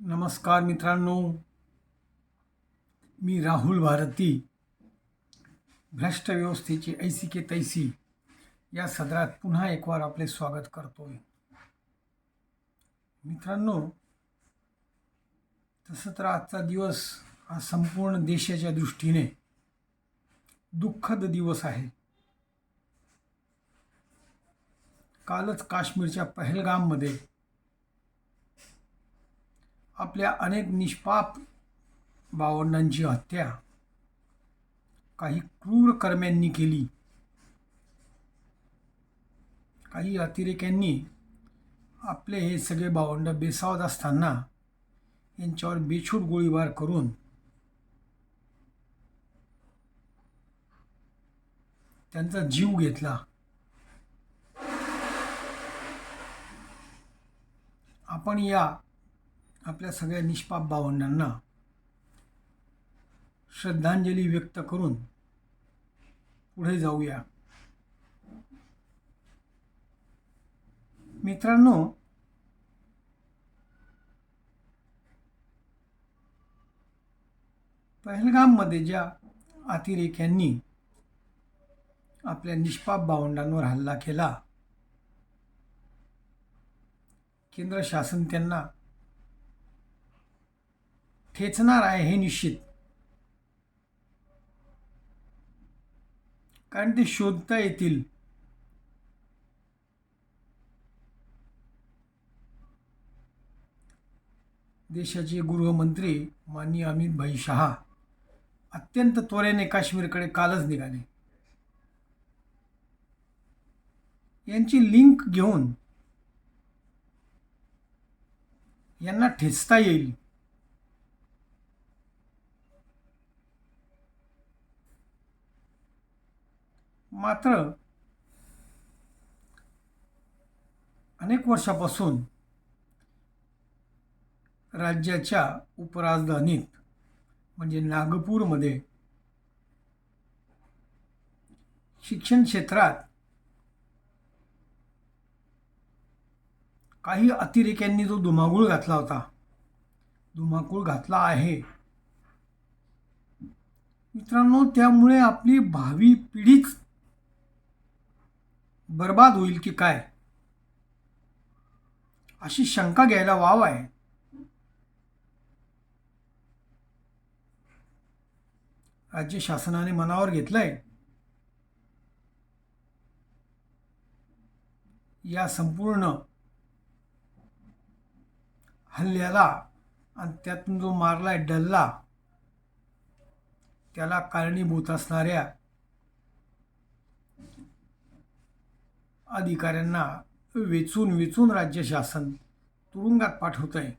नमस्कार मित्रांनो. मी राहुल भारती भ्रष्ट व्यवस्थेची ऐसी के तैसी या सदरात पुन्हा एक वार आपले स्वागत करतोय. मित्रांनो तसं तर आजचा दिवस हा संपूर्ण देशाच्या दृष्टीने दुःखद दिवस आहे. कालच काश्मीरच्या पहलगाममध्ये आपल्या अनेक निष्पाप भावंडांची हत्या. काही क्रूर कर्म्यांनी केली. काही अतिरेक्यांनी आपले हे सगळे भावंड बेसावत असताना यांच्यावर बेछूट गोळीबार करून त्यांचा जीव घेतला. आपण या आपल्या सगळ्या निष्पाप भावंडांना श्रद्धांजली व्यक्त करून पुढे जाऊया. मित्रांनो पहलगाममध्ये ज्या अतिरेक्यांनी आपल्या निष्पाप भावंडांवर हल्ला केला केंद्र शासन त्यांना ठेचणार आहे हे निश्चित. कारण ते शोधता येतील. देशाचे गृहमंत्री माननीय अमित भाई शहा अत्यंत त्वरेने काश्मीरकडे कालच निघाले. यांची लिंक घेऊन यांना ठेचता येईल. मात्र अनेक वर्षापासून राज्याच्या उपराजधानीत म्हणजे नागपूरमध्ये शिक्षण क्षेत्रात काही अतिरेक्यांनी जो धुमाकूळ घातला होता धुमाकूळ घातला आहे. मित्रांनो त्यामुळे आपली भावी पिढीच बर्बाद होईल की काय? अशी शंका घ्यायला वाव आहे. राज्य शासनाने मनावर घेतलंय. या संपूर्ण हल्ल्याला आणि त्यातून जो मारलाय डल्ला त्याला कारणीभूत असणाऱ्या अधिकाऱ्यांना वेचून वेचून राज्य शासन तुरुंगात पाठवत आहे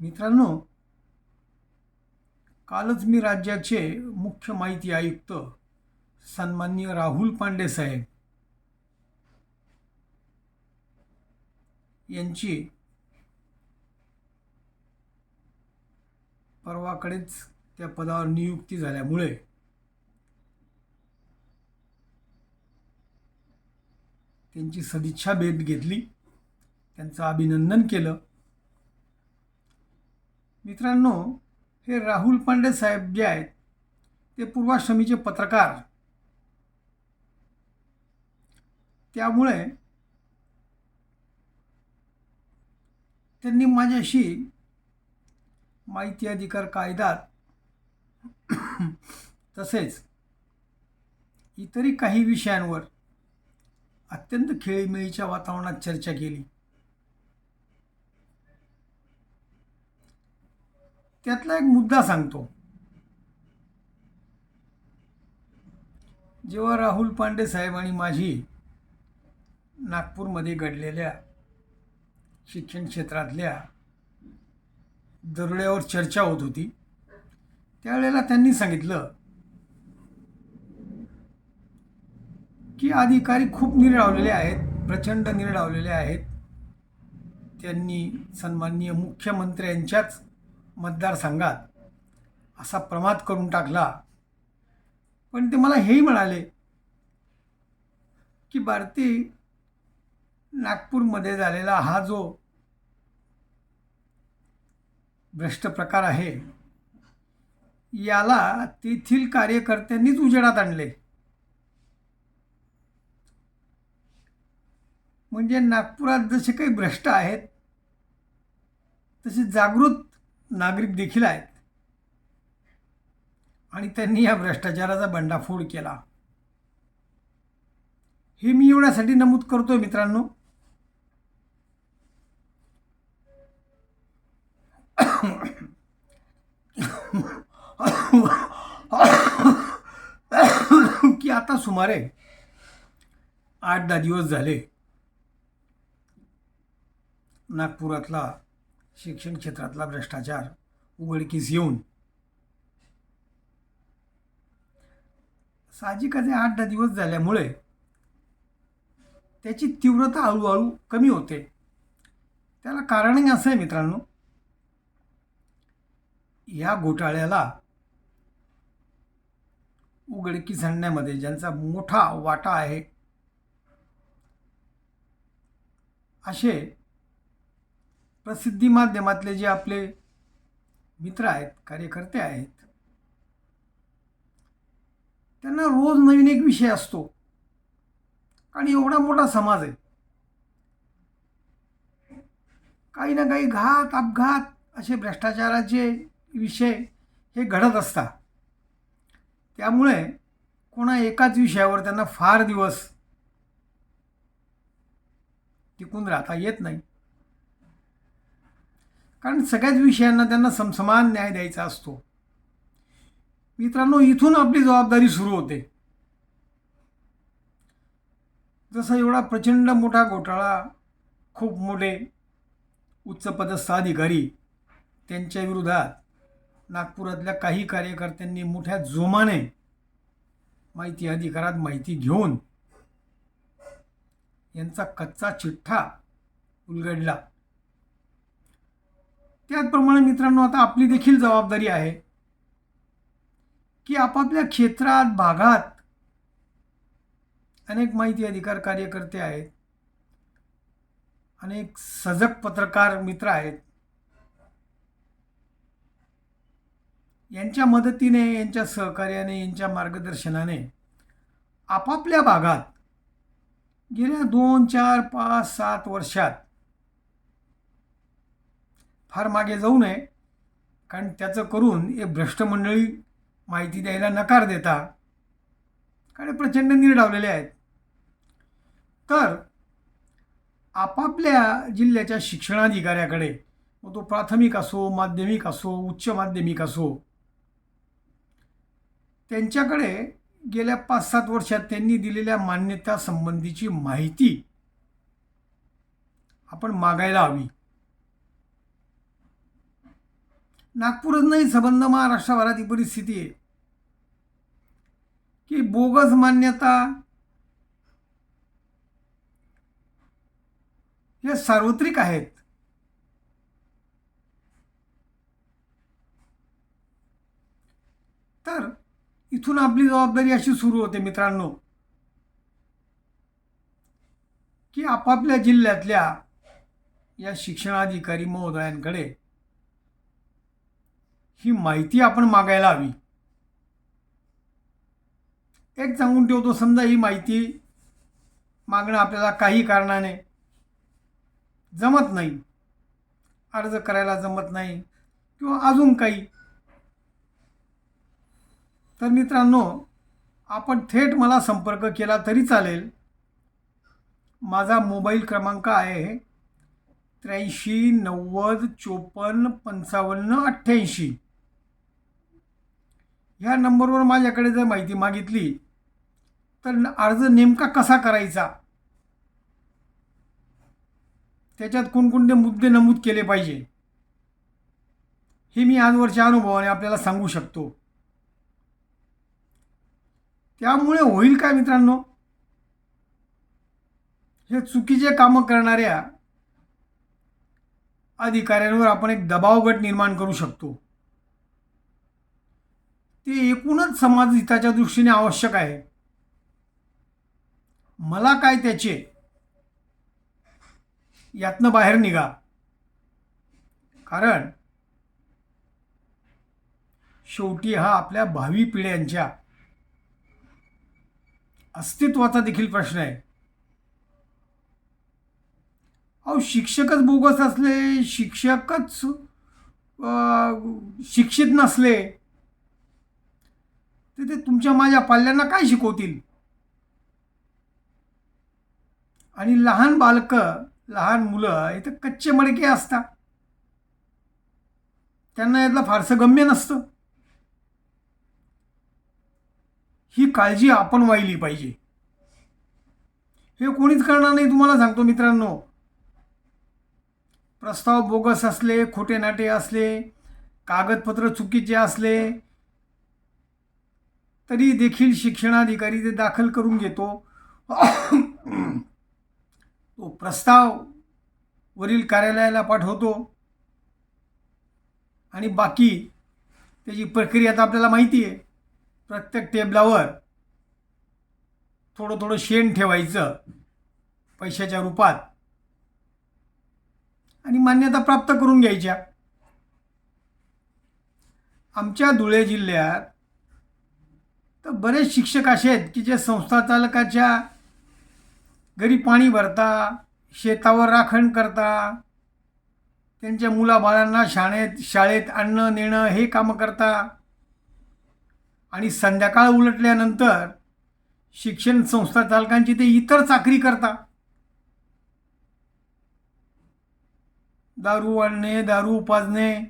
मित्रांनो कालच मी राज्याचे मुख्य माहिती आयुक्त सन्माननीय राहुल पांडे साहेब यांची परवाकडेच त्या पदावर नियुक्ती झाल्यामुळे त्यांची सदिच्छा भेट घेतली. त्यांचं अभिनंदन केलं. मित्रांनो हे राहुल पांडे साहेब जे आहेत ते पूर्वाश्रमीचे पत्रकार. त्यामुळे त्यांनी माझ्याशी माहिती अधिकार कायद्यात तसेच इतरही काही विषयांवर अत्यंत खेळीमेळीच्या वातावरणात चर्चा केली. त्यातला एक मुद्दा सांगतो. जेव्हा राहुल पांडे साहेब आणि माझी नागपूरमध्ये घडलेल्या शिक्षण क्षेत्रातल्या दरोड्यावर चर्चा होत होती त्यावेळेला त्यांनी सांगितलं की अधिकारी खूप निरडावलेले आहेत प्रचंड निरडावलेले आहेत. त्यांनी सन्माननीय मुख्यमंत्र्यांच्याच मतदारसंघात असा प्रमाद करून टाकला. पण ते मला हेही म्हणाले की भारती नागपूरमध्ये झालेला हा जो भ्रष्ट प्रकार आहे याला तेथील कार्यकर्त्यांनीच उजेडात आणले. म्हणजे नागपुरात जसे काही भ्रष्ट आहेत तसे जागृत नागरिक देखील आहेत आणि त्यांनी या भ्रष्टाचाराचा बंडाफोड केला हे मी एवढ्यासाठी नमूद करतो मित्रांनो की आता सुमारे आठ दहा दिवस झाले नागपुरातला शिक्षण क्षेत्रातला भ्रष्टाचार उघडकीस येऊन साहजिकच आठ दहा दिवस झाल्यामुळे त्याची तीव्रता हळूहळू कमी होते. त्याला कारणही असं आहे मित्रांनो या घोटाळ्याला उघडकीस आणण्यामध्ये ज्यांचा मोठा वाटा आहे असे प्रसिद्धी माध्यमातले जे आपले मित्र आहेत कार्यकर्ते आहेत त्यांना रोज नवीन एक विषय असतो. आणि एवढा मोठा समाज आहे. काही ना काही घात अपघात असे भ्रष्टाचाराचे विषय हे घडत असतात. त्यामुळे कोणा एकाच विषयावर त्यांना फार दिवस टिकून राहता येत नाही. कारण सगळ्याच विषयांना त्यांना समसमान न्याय द्यायचा असतो. मित्रांनो इथून आपली जबाबदारी सुरू होते. जसा एवढा प्रचंड मोठा घोटाळा खूप मोठे उच्चपदस्थ अधिकारी त्यांच्या विरोधात नागपुरातल्या काही कार्यकर्त्यांनी मोठ्या जोमाने माहिती अधिकारात माहिती घेऊन यांचा कच्चा चिठ्ठा उलगडला. त्याचप्रमाणे मित्रांनो आता आपली देखील जबाबदारी आहे की आपापल्या क्षेत्रात भागात अनेक माहिती अधिकार कार्यकर्ते आहेत अनेक सजग पत्रकार मित्र आहेत. यांच्या मदतीने यांच्या सहकार्याने यांच्या मार्गदर्शनाने आपापल्या भागात गेल्या दोन चार पाच सात वर्षात फार मागे जाऊ नये. कारण त्याचं करून हे भ्रष्ट मंडळी माहिती द्यायला नकार देता. कारण प्रचंड निर्डावलेले आहेत. तर आपापल्या जिल्ह्याच्या शिक्षणाधिकाऱ्याकडे मग तो प्राथमिक असो माध्यमिक असो उच्च माध्यमिक असो त्यांच्याकडे गेल्या पाच सात वर्षात त्यांनी दिलेल्या मान्यता संबंधीची माहिती आपण मागायला हवी. नागपूरच नाही संबंध महाराष्ट्रभरात ही परिस्थिती आहे. की बोगस मान्यता हे सार्वत्रिक आहेत. तर इथून आपली जबाबदारी अशी सुरू होते मित्रांनो की आपापल्या जिल्ह्यातल्या या शिक्षणाधिकारी महोदयांकडे ही माहिती आपण मागायला हवी. एक सांगून ठेवतो समजा ही माहिती मागणं आपल्याला काही कारणाने जमत नाही. अर्ज करायला जमत नाही किंवा अजून काही. तर मित्रांनो आपण थेट मला संपर्क केला तरी चालेल. माझा मोबाईल क्रमांक आहे त्र्याऐंशी नव्वद चोपन्न पंचावन्न अठ्ठ्याऐंशी. ह्या नंबरवर माझ्याकडे जर माहिती मागितली तर अर्ज नेमका कसा करायचा? त्याच्यात कोणकोणते मुद्दे नमूद केले पाहिजे? हे मी आजवरच्या अनुभवाने आपल्याला सांगू शकतो. त्यामुळे होईल काय मित्रांनो? हे चुकीचे कामं करणाऱ्या अधिकाऱ्यांवर आपण एक दबाव गट निर्माण करू शकतो. ते एकूणच समाज हिताच्या दृष्टीने आवश्यक आहे. मला काय त्याचे? यातनं बाहेर निघा. कारण शेवटी हा आपल्या भावी पिढ्यांच्या अस्तित्वाचा देखील प्रश्न आहे. अहो शिक्षकच बोगस असले शिक्षकच शिक्षित नसले तर ते तुमच्या माझ्या पाल्यांना काय शिकवतील? आणि लहान बालकं लहान मुलं इथं कच्चे मडके असतात. त्यांना यातलं फारसं गम्य नसतं. ही काळजी आपण वाहिली पाहिजे. हे कोणीच करणार नाही तुम्हाला सांगतो मित्रांनो. प्रस्ताव बोगस असले खोटे नाटे असले कागदपत्र चुकीचे असले तरी देखील शिक्षणाधिकारी ते दाखल करून घेतो. तो प्रस्ताव वरील कार्यालयाला पाठवतो. आणि बाकी त्याची प्रक्रिया तर आपल्याला माहिती आहे. प्रत्येक टेबलावर थोडं थोडं शेण ठेवायचं पैशाच्या रूपात. आणि मान्यता प्राप्त करून घ्यायच्या. आमच्या धुळे जिल्ह्यात तर बरेच शिक्षक असे आहेत की जे संस्था चालकाच्या घरी पाणी भरता शेतावर राखण करता त्यांच्या मुलाबाळांना शाळेत शाळेत आणणं नेणं हे कामं करता. आणि संध्याकाळ उलटल्यानंतर शिक्षण संस्था चालकांची ते इतर चाकरी करता. दारू आणणे दारू पाजणे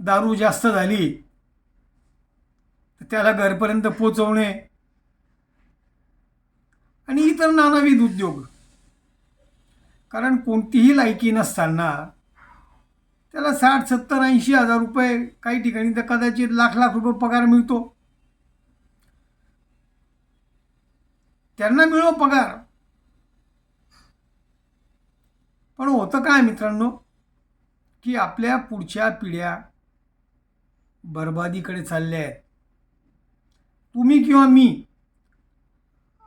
दारू जास्त झाली तर त्याला घरपर्यंत पोचवणे. आणि इतर नानाविध उद्योग. कारण कोणतीही लायकी नसताना त्याला साठ सत्तर ऐंशी हजार रुपये काही ठिकाणी तर कदाचित लाख लाख रुपये पगार मिळतो. त्यांना मिळो पगार. पण होतं काय मित्रांनो? की आपल्या पुढच्या पिढ्या बर्बादीकडे चालल्या आहेत. तुम्ही किंवा मी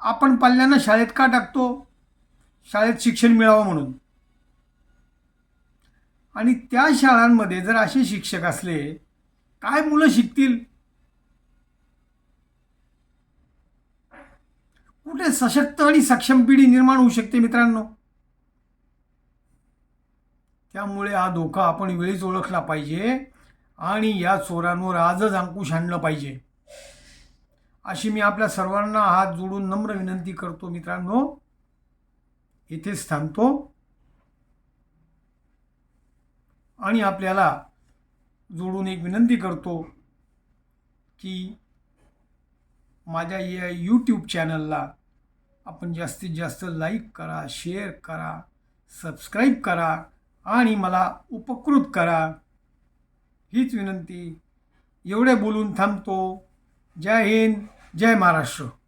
आपण पाल्यांना शाळेत का टाकतो? शाळेत शिक्षण मिळावं म्हणून. आणि त्या शाळांमध्ये जर असे शिक्षक असले काय मुलं शिकतील? कुठे सशक्त आणि सक्षम पिढी निर्माण होऊ शकते मित्रांनो? त्यामुळे हा धोका आपण वेळीच ओळखला पाहिजे आणि या चोरांवर आजच अंकुश आणलं पाहिजे. अशी मी आपल्या सर्वांना हात जोडून नम्र विनंती करतो मित्रांनो. इथेच थांबतो आणि आपल्याला जोडून एक विनंती करतो की माझ्या या यूट्यूब चॅनलला आपण जास्तीत जास्त लाईक करा शेअर करा सबस्क्राईब करा आणि मला उपकृत करा. हीच विनंती. एवढे बोलून थांबतो. जय हिंद. जय महाराष्ट्र.